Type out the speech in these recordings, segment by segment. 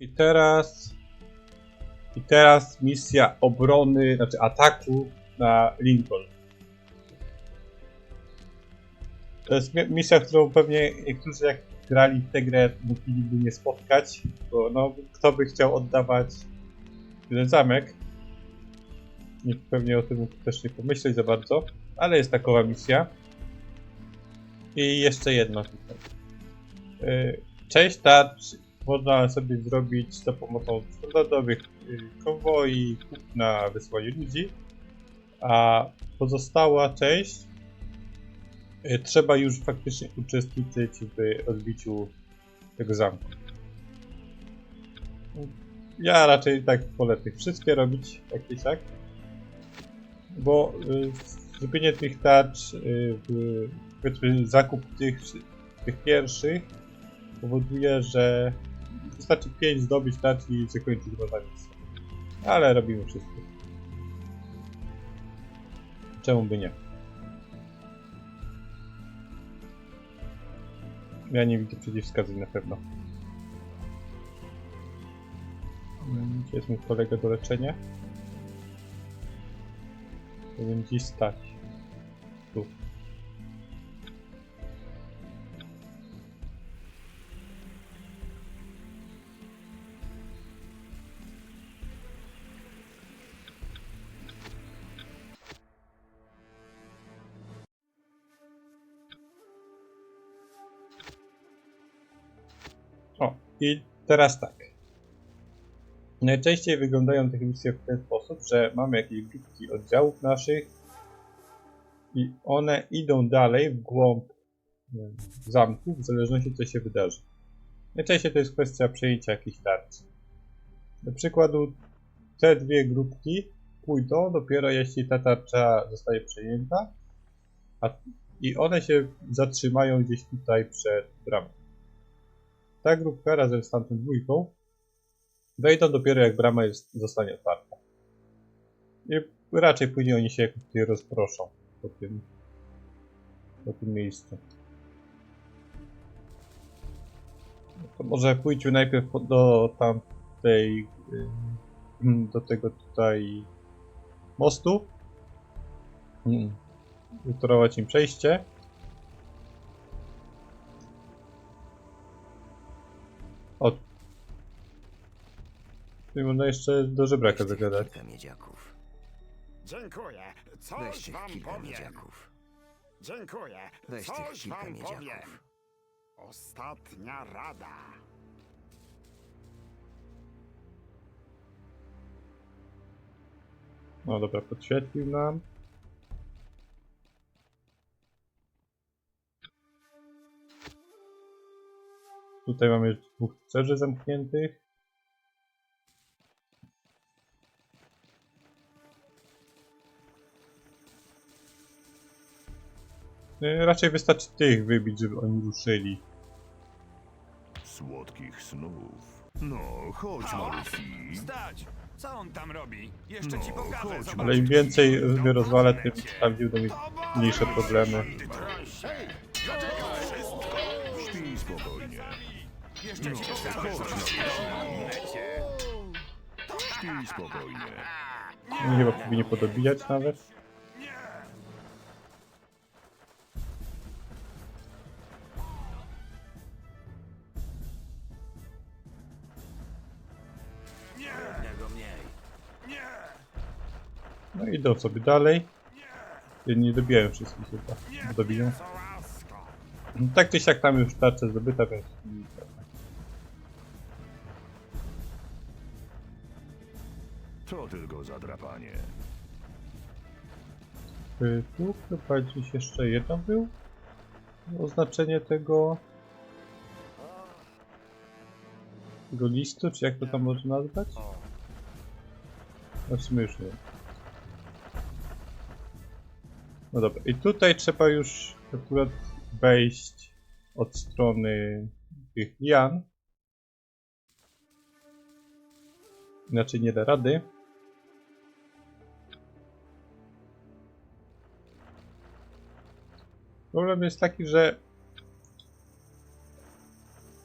I teraz. I teraz misja obrony, znaczy ataku na Lincoln. To jest mi- misja, którą pewnie niektórzy jak grali w tę grę mogliby nie spotkać, bo no, kto by chciał oddawać ten zamek? Nikt pewnie o tym też nie pomyśleć za bardzo, ale jest takowa misja. I jeszcze jedno. Y, Część tarcz można sobie zrobić za pomocą standardowych y, konwoi, kupna, wysłanie ludzi, a pozostała część y, trzeba już faktycznie uczestniczyć w rozbiciu tego zamku. Ja raczej tak polecę wszystkie robić, i tak, bo y, zrobienie tych tarcz, powiedzmy zakup tych, tych pierwszych powoduje, że wystarczy 5 zdobyć tarcz i zakończyć misję. Ale robimy wszystko. Czemu by nie? Ja nie widzę przeciwwskazań na pewno. Gdzie jest mój kolega do leczenia? Powinien gdzieś stać. Tu. I teraz tak. Najczęściej wyglądają te misje w ten sposób, że mamy jakieś grupki oddziałów naszych i one idą dalej w głąb zamku, w zależności co się wydarzy. Najczęściej to jest kwestia przejęcia jakiejś tarczy. Do przykładu te dwie grupki pójdą dopiero jeśli ta tarcza zostaje przejęta a, i one się zatrzymają gdzieś tutaj przed bramą. Ta grupka razem z tamtą dwójką wejdą dopiero jak brama jest, zostanie otwarta. I raczej później oni się jakoś tutaj rozproszą po tym, po tym miejscu. To może pójdźmy najpierw do tamtej, do tego tutaj mostu. Mm. Utorować im przejście. Tu można jeszcze do żebraka Weź zagadać. kilka miedziaków. Dziękuję. Weź Coś tych wam kilka powiem. miedziaków. Dziękuję. Weź tych Coś kilka wam miedziaków. powiem. Ostatnia rada. No dobra, podświetlił nam. Tutaj mamy dwóch cerzy zamkniętych. Raczej wystarczy tych wybić, żeby oni ruszyli. Słodkich snów. No, chodź, Hała? Malufi. Stać! Co on tam robi? Jeszcze No, ci pokażę. chodź, zobacz. Ale im więcej mnie rozwala, tym tam będą mieć mniejsze problemy. Śpij spokojnie. Jeszcze ci pokażę. Malufi. Śpij spokojnie. Nie chyba powinien podobijać nawet. No i idą sobie dalej. Ja Nie dobijają wszystkich chyba. Dobiją. Łaska. Tak czy siak tam już tarcza zdobyta, więc... To tylko zadrapanie. Y, Tu chyba gdzieś jeszcze jedno był. Oznaczenie tego... Tego listu, czy jak to tam można nazwać? No w sumie już nie wiem. No dobra, i tutaj trzeba już akurat wejść od strony tych lian. Inaczej nie da rady. Problem jest taki, że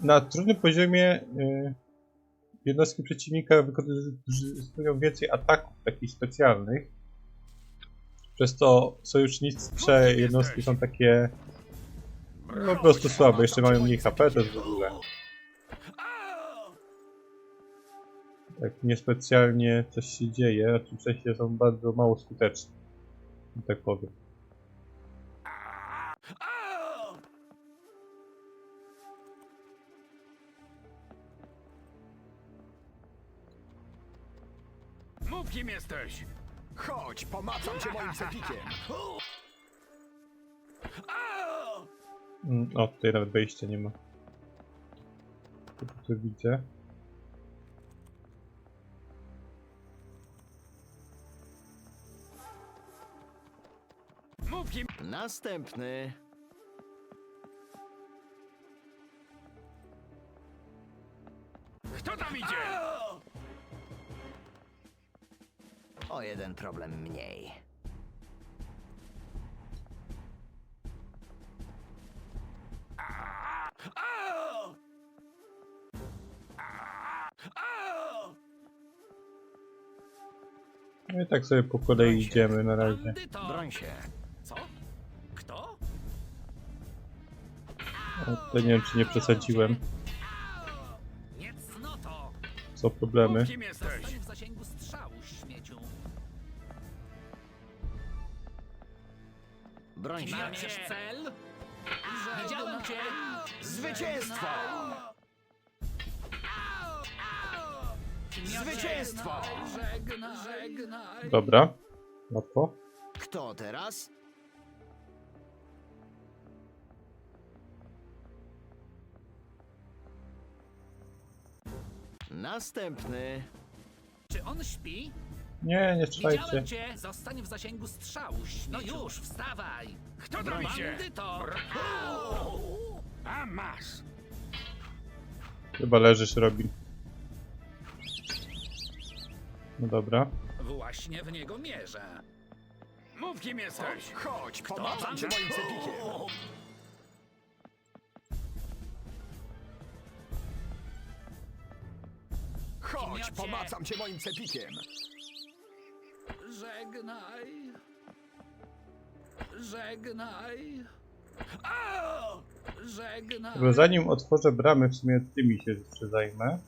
na trudnym poziomie y, jednostki przeciwnika wykorzystują więcej ataków takich specjalnych. Przez to sojusznicze jednostki są takie no, po prostu słabe, jeszcze mają mniej HP też w ogóle. Tak niespecjalnie coś się dzieje, znaczy w sensie są bardzo mało skuteczne. że Tak powiem. Mów kim jesteś! Chodź, pomacam cię moim cepikiem. Mm, O, tutaj nawet wejścia nie ma. Tu, tu widzę. Następny. Jeden problem mniej. No i tak sobie po kolei idziemy na razie. Broń się. Co? Kto? O, tutaj nie wiem czy nie przesadziłem. Nie cnoto! Są problemy. Kim jesteś! Broń się. Mierzysz cel? Widziałem cię! Zwycięstwo! Zwycięstwo! Żegnaj, żegnaj. Dobra. Łatwo. Kto teraz? Następny. Czy on śpi? Nie, nie strzelajcie. Widziałem cię! Zostań w zasięgu strzału. No już, wstawaj! Kto tam idzie? Bandyto! A masz! Chyba leżysz, Robin. No dobra. Właśnie w niego mierzę. Mów kim jesteś! Chodź, pomacam cię moim cepikiem. Chodź, pomacam cię moim cepikiem. Żegnaj. Żegnaj. Żegnaj. Dobra, zanim otworzę bramę, w sumie tymi się jeszcze zajmę.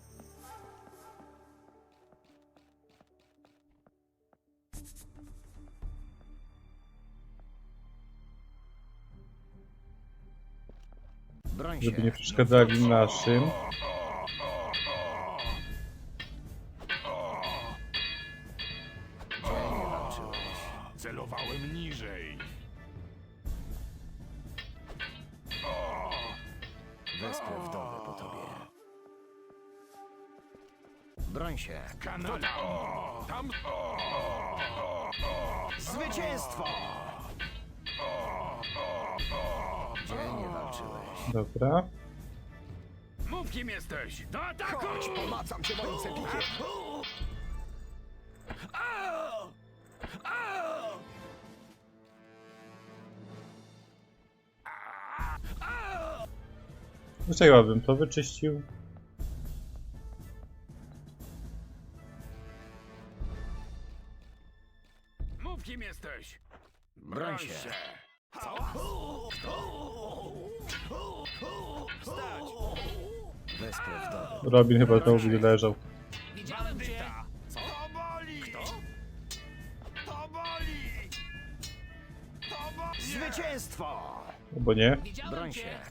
Żeby nie przeszkadzali naszym. Celowałem niżej. Wesprę wdowę po tobie. Broń się. Kanada! Tam... Zwycięstwo! Dzielnie walczyłeś. Dobra. Mów kim jesteś! Do ataku! Chodź, pomacam cię moim cepikiem. Dlaczego bym to wyczyścił? Mów kim jesteś! Broń się. Wesprę wdowę. Robin chyba znowu będzie leżał. Widziałem cię. Co? To boli! Kto? To boli! To boli! Zwycięstwo! Albo nie? Widziałem Broń cię. się.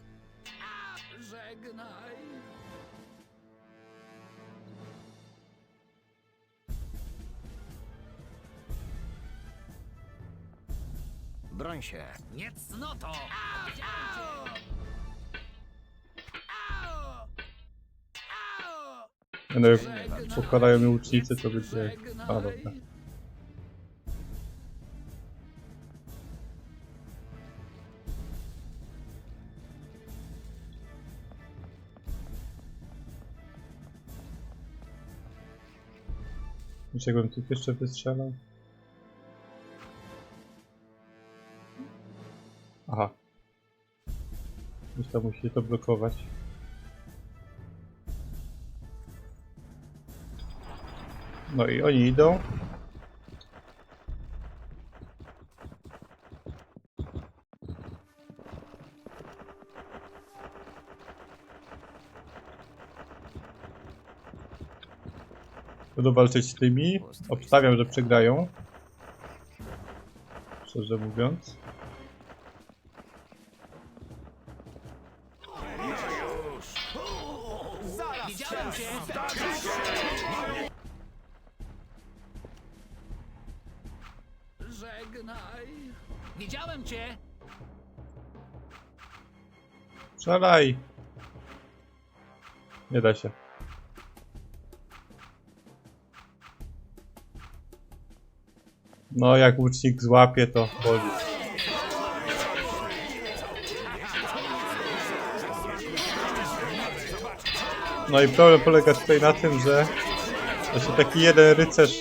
Broń się. Nie cnoto. No jak pokładają mi łucznicy, to będzie... A, dobra. Żegnaj. Czego bym tu jeszcze wystrzelał? Już tam musi to blokować. No i oni idą. Będą walczyć z tymi. Obstawiam, że przegrają. Szczerze mówiąc. Żegnaj! Widziałem cię! Strzelaj! Nie da się. No, jak łucznik złapie, to boli. No i problem polega tutaj na tym, że właśnie taki jeden rycerz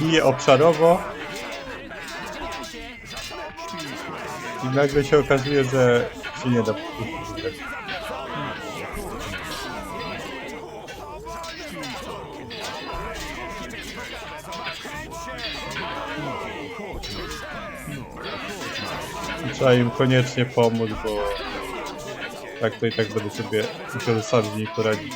bije obszarowo i nagle się okazuje, że się nie da Trzeba im koniecznie pomóc, bo tak to i tak będę sobie musiał sam z nimi poradzić.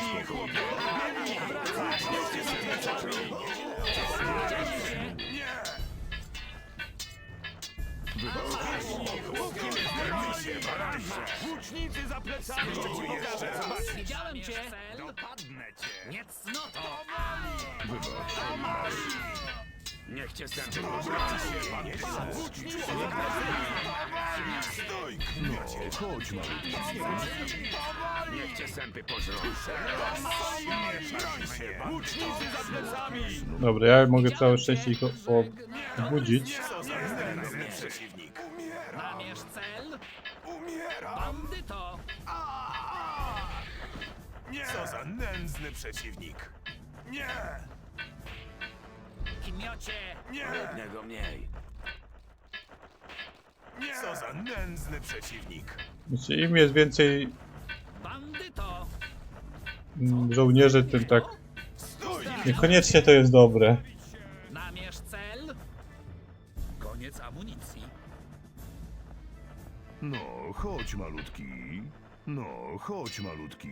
Łucznicy za plecami! Jeszcze ci pokażę! Widziałem cię! Dopadnę cię. Nie cnoto! Niech cię sępy pożrą. Chodź, malutki. Niech cię sępy pożrą. Łucznicy za plecami! Dobra, ja mogę całe szczęście ich o- obudzić. Przeciwnik! Namierz cel! Umieram! Bandyto! Nie! Co za nędzny przeciwnik! Nie! Kimiocie! Nie! Jednego mniej. Nie! Co za nędzny przeciwnik! Znaczy, im jest więcej Bandyto! mm, żołnierzy, tym tak Stój! niekoniecznie to jest dobre. Namierz cel! Koniec amunicji. No, chodź, malutki. No, chodź, malutki.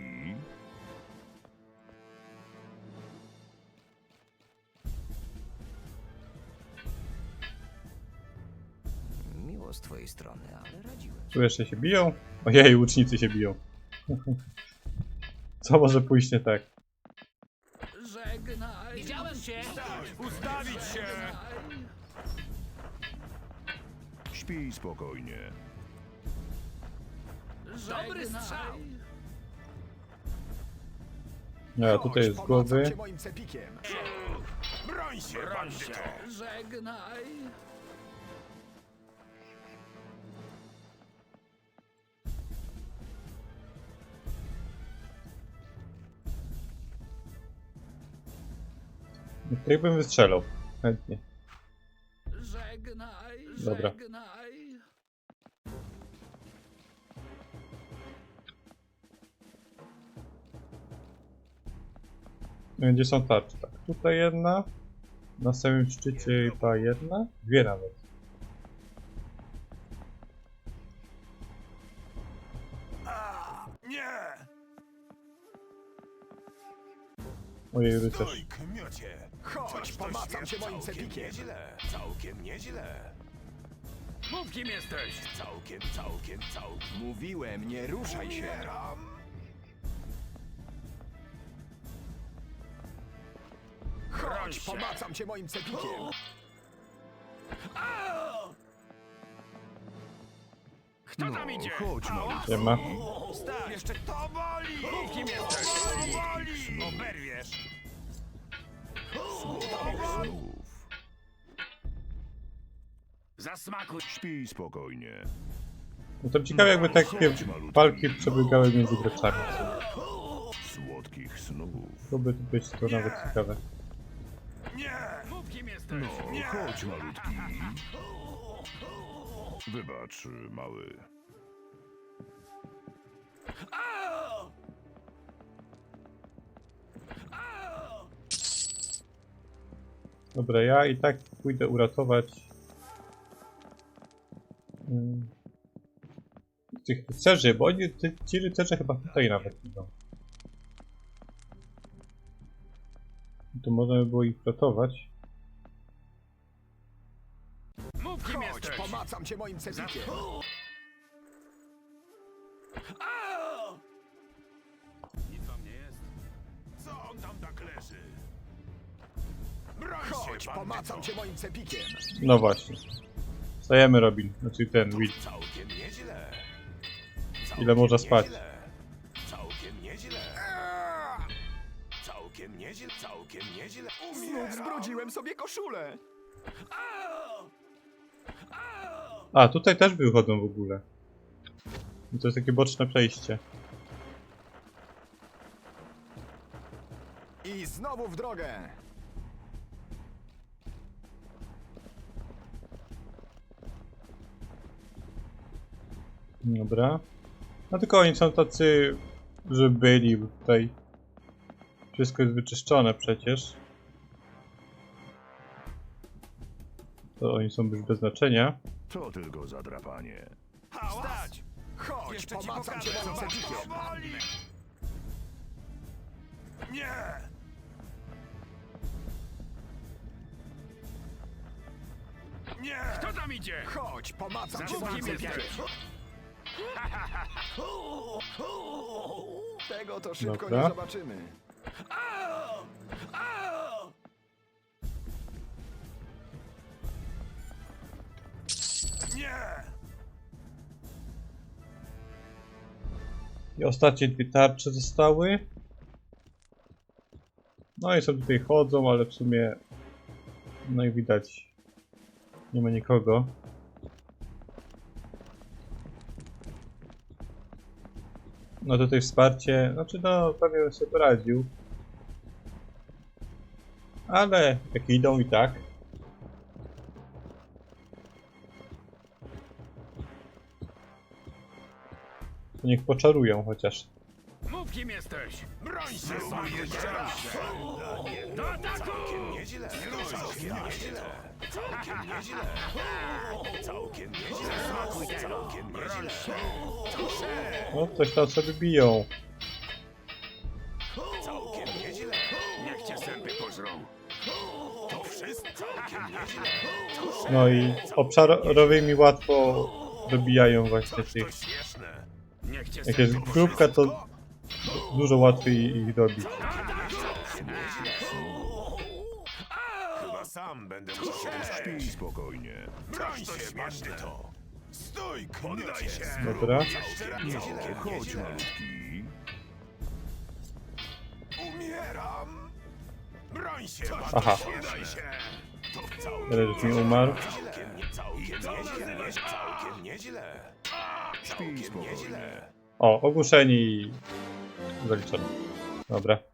Z twojej strony, ale radziłem. Tu jeszcze się biją? Ojej, łucznicy się biją. Co może pójść nie tak? Żegnaj! Widziałem cię! Ustawić się! Śpij spokojnie. Dobry strzał! No, tutaj jest z głowy. Broń się, bandyto! Żegnaj! Jak bym wystrzelał. Chętnie. Żegnaj! Dobra. Żegnaj! No, Gdzie są tarcze? Tak, tutaj jedna. Na samym szczycie chyba jedna. Dwie nawet. Nie! Ojej, rycerz. Stój, kmiocie! Chodź, pomacam cię moim cepikiem! Nieźle, całkiem nieźle. Mów kim jesteś. Całkiem, całkiem, całkiem. Mówiłem, nie ruszaj się. Chodź, pomacam cię moim cepikiem. Kto tam idzie? No, chodź, malutki. Nie ma. Jeszcze to boli! Mów kim jesteś. To boli! Oberwiesz! Znów. Zasmakuj. Śpij spokojnie. No to ciekawe jakby takie walki przebiegały między graczami. Słodkich snów. To by być to nawet ciekawe. Nie! Mów kim jesteś. No, chodź, malutki. Wybacz, mały. Dobra, ja i tak pójdę uratować mm, tych rycerzy, bo oni, ty, ci rycerze chyba tutaj nawet idą. To można by było ich ratować. Mów kim Chodź, jesteś! pomacam cię moim cepikiem. Chodź, pomacam cię moim cepikiem. No właśnie. Stajemy Robin, znaczy ten Will. Całkiem nieźle. Ile można spać? Całkiem nieźle. Całkiem nieźle. Całkiem nieźle. Znów zbrudziłem sobie koszulę. A, tutaj też wychodzą w ogóle. I to jest takie boczne przejście. I znowu w drogę. Dobra. No tylko oni są tacy, że byli tutaj. Wszystko jest wyczyszczone przecież. To oni są już bez znaczenia. To tylko zadrapanie. Wstać! Chodź, Jeszcze pomacam cię cepikiem. Nie! Nie! Kto tam idzie? Chodź, pomacam cię cepikiem. jesteś! Tego to szybko Dobra. nie zobaczymy. Nie! I ostatnie dwie tarcze zostały. No i sobie tutaj chodzą, ale w sumie no i widać nie ma nikogo. No tutaj wsparcie, znaczy no prawie bym sobie poradził. Ale jak idą i tak. To niech poczarują chociaż. Mów kim jesteś! Broń się! Broń jeszcze raz! Do ataku! Nieźle! Nieźle! Całkiem nieźle! Całkiem nieźle! Całkiem nieźle! No coś tam sobie biją. Całkiem nieźle! Niech cię zęby pożrą! To wszystko całkiem nieźle! No i obszarowymi łatwo dobijają właśnie tych. To śmieszne! Niech cię Jak jest zęby grupka, to dużo łatwiej ich dobić. Chyba sam będę musiał Śpij spokojnie. Broń się, bandyto! Stój, poddaj się! Dobra. Nieźle, chodź, malutki. Umieram! Broń się, bandyto! Aha. Poddaj się! To całkiem Tyle już mi umarł. Całkiem, nie- całkiem nieźle, całkiem nieźle. Całkiem nieźle. O, ogłuszeni i zaliczone. Dobra.